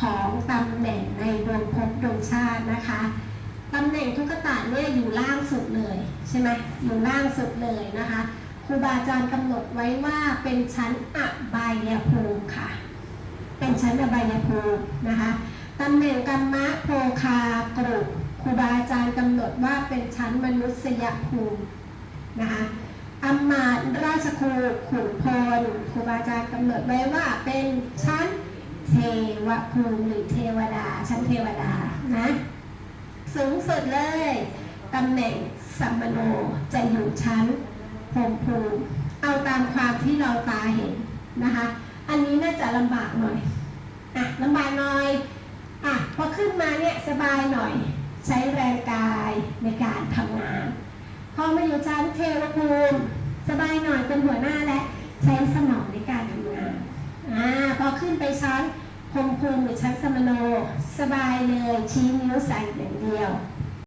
ของตำแหน่งในดวงภพดวงชาตินะคะตำแหน่งทุกตะเนี่ยอยู่ล่างสุดเลยใช่ไหมอยู่ล่างสุดเลยนะคะครูบาอาจารย์กำหนดไว้ว่าเป็นชั้นอบายภูมิค่ะ เป็นชั้นอบายภูมินะคะตำแหน่งกรรมะโภคากรุครูบาอาจารย์กำหนดว่าเป็นชั้นมนุษยภูมินะคะอมาตราชครูขุนพลครูบาอาจารย์กำหนดไว้ว่าเป็น ทวภูมิหรือเทวดา ชั้นเทวดานะสูงสุดเลยตำแหน่งสัมมโนจะอยู่ชั้นพรมภูมิเอาตามความที่เราตาเห็นนะคะ อันนี้น่าจะลำบากหน่อยอะลำบากหน่อยอะพอขึ้นมาเนี่ยสบายหน่อย ใช้แรงกายในการทำงานพอมาอยู่ชั้นเทวภูมิสบายหน่อยเป็นหัวหน้าและใช้สมองในการทำงานอ่าพอขึ้นไปชั้น พรมภูมิหรือชั้นสมโน สบายเลยชี้นิ้วใส่อย่างเดียว